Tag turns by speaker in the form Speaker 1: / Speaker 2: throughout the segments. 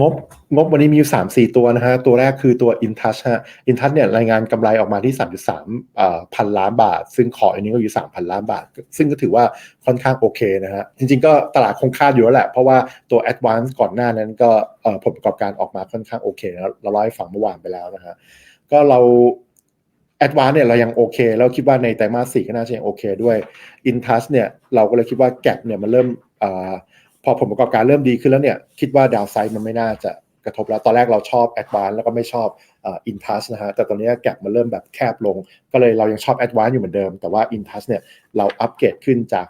Speaker 1: งบงบวันนี้มีอยู่สามสี่ตัวนะฮะ ตัวแรกคือตัว InTouch ฮะ InTouch เนี่ยรายงานกำไรออกมาที่ 3.3พันล้านบาท ซึ่งขออันนี้ก็อยู่ 3,000 ล้านบาท ซึ่งก็ถือว่าค่อนข้างโอเคนะฮะ จริงๆก็ตลาดคงคาดอยู่แล้วแหละ เพราะว่าตัว Advance ก่อนหน้านั้นก็ผลประกอบการออกมาค่อนข้างโอเคนะเราเล่าให้ฟังเมื่อวานไปแล้วนะฮะ ก็เรา Advance เนี่ยเรายังโอเค แล้วคิดว่าในไตรมาสสี่ก็น่าจะยังโอเคด้วย InTouch เนี่ยเราก็เลยคิดว่าแกลเนี่ยมันเริ่ม อผลประกอบการเริ่มดีขึ้นแล้วเนี่ยคิดว่าดาวไซด์มันไม่น่าจะกระทบแล้ว ตอนแรกเราชอบ Advance แล้วก็ไม่ชอบอินทัชนะฮะแต่ตอนนี้แกลมันเริ่มแบบแคบลง ก็เลยเรายังชอบ Advance อยู่เหมือนเดิม แต่ว่า InTouch เนี่ยเราอัปเกรดขึ้นจาก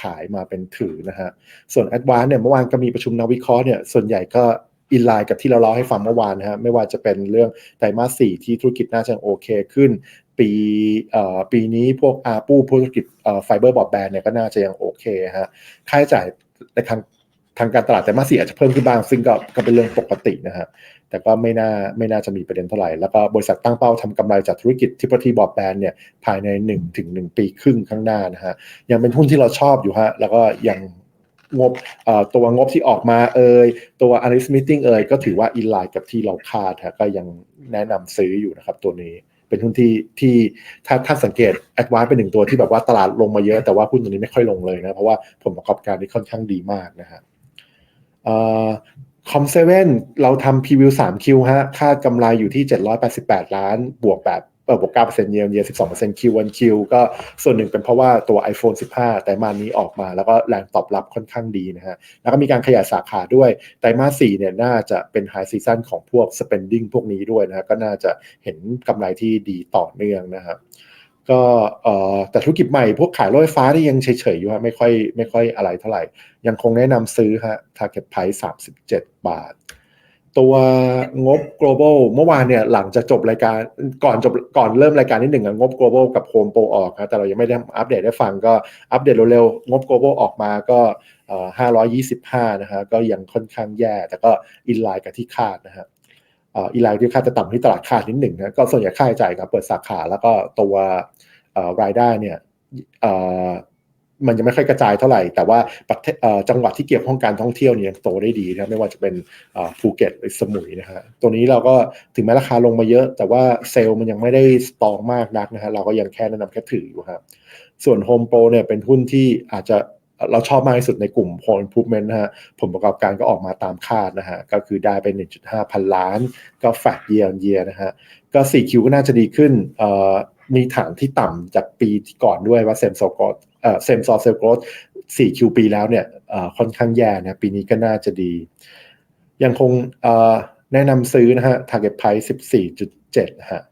Speaker 1: ขายมาเป็นถือนะฮะส่วน Advance เนี่ยเมื่อวานก็มีประชุมนักวิเคราะห์เนี่ยส่วนใหญ่ก็อินไลน์กับที่เราเล่าให้ฟังเมื่อวานนะฮะไม่ว่าจะเป็นเรื่องไตรมาสสี่ที่ธุรกิจน่าจะโอเคขึ้น ปีปีนี้พวกอาปูธุรกิจไฟเบอร์บอดแบนเนี่ยก็น่าจะยังโอเคฮะค่าใช้จ่าย ในทางทางการตลาดแต่มาสีอาจจะเพิ่มขึ้นบ้าง ซึ่งก็ก็เป็นเรื่องปกตินะฮะแต่ก็ไม่น่าไม่น่าจะมีประเด็นเท่าไหร่ แล้วก็บริษัทตั้งเป้าทำกำไรจากธุรกิจที่พทีบอดแบนเนี่ยภายใน1ถึง1ปีครึ่งข้างหน้านะฮะยังเป็นหุ้นที่เราชอบอยู่ฮะแล้วก็ยังงบตัวงบที่ออกมาเอ่ยตัว analyst meeting เอ่ยก็ถือว่าอินไลน์กับที่เราคาดฮะก็ยังแนะนำซื้ออยู่นะครับตัวนี้ เป็นหุ้นที่ที่ถ้าถ้าสังเกตแอดวานเป็นหนึ่งตัวที่แบบว่าตลาดลงมาเยอะแต่ว่าหุ้นตัวนี้ไม่ค่อยลงเลยนะ เพราะว่าผลประกอบการนี่ค่อนข้างดีมากนะฮะคอมเซเว่นเราทำพรีวิวสามคิวฮะ ค่ากำไรอยู่ที่ 788 ล้าน บวกแบบ ออบวก9%เยนเยีย12% Q 1 Q ก็ส่วนหนึ่งเป็นเพราะว่าตัว iPhone 15 แต่มานี้ออกมา แล้วก็แรงตอบรับค่อนข้างดีนะฮะ แล้วก็มีการขยายสาขาด้วย ไตรมาส4เนี่ยน่าจะเป็นไฮซีซันของพวก spending พวกนี้ด้วยนะฮะ ก็น่าจะเห็นกำไรที่ดีต่อเนื่องนะครับก็เอ่อแต่ธุรกิจใหม่พวกขายรถไฟฟ้าที่ยังเฉยๆอยู่ฮะไม่ค่อยไม่ค่อยอะไรเท่าไหร่ ยังคงแนะนำซื้อฮะ target price 37 บาท ตัวงบ global เมื่อวานเนี่ยหลังจากจบรายการก่อนจบก่อนเริ่มรายการนิดหนึ่งงบ global กับ home pro ออกครับแต่เรายังไม่ได้อัปเดตได้ฟังก็อัปเดตเร็วๆงบ global ออกมาก็525นะฮะก็ยังค่อนข้างแย่แต่ก็อินไลน์กับที่คาดนะฮะอีไลน์ที่ค่าจะต่ำที่ตลาดคาดนิดหนึ่งนะก็ส่วนใหญ่ค่าใช้จ่ายกับเปิดสาขาแล้วก็ตัวรายได้เนี่ย มันจะไม่ค่อยกระจายเท่าไหร่ แต่ว่าจังหวัดที่เกี่ยวข้องการท่องเที่ยวเนี่ยโตได้ดีนะไม่ว่าจะเป็นภูเก็ตหรือสมุยนะฮะตัวนี้เราก็ถึงแม้ราคาลงมาเยอะ แต่ว่าเซลล์มันยังไม่ได้สตองมากนักนะฮะเราก็ยังแค่แนะนำแค่ถืออยู่ครับส่วน Home Pro เนี่ยเป็นหุ้นที่อาจจะเราชอบมากที่สุดในกลุ่ม Home Improvement นะฮะผลประกอบการก็ออกมาตามคาดนะฮะก็คือได้ไป 1.5 พันล้าน ก็แฟกเยียร์เยียนะฮะก็ 4Q ก็น่าจะดีขึ้นมีฐานที่ต่ำจากปีที่ก่อนด้วยว่าเซมโซก เออเซมซอเซลโกรด 4Q ปีแล้วเนี่ยค่อนข้างแย่นะปีนี้ก็น่าจะดี ยังคงแนะนำซื้อนะฮะ target price 14.7นะฮะ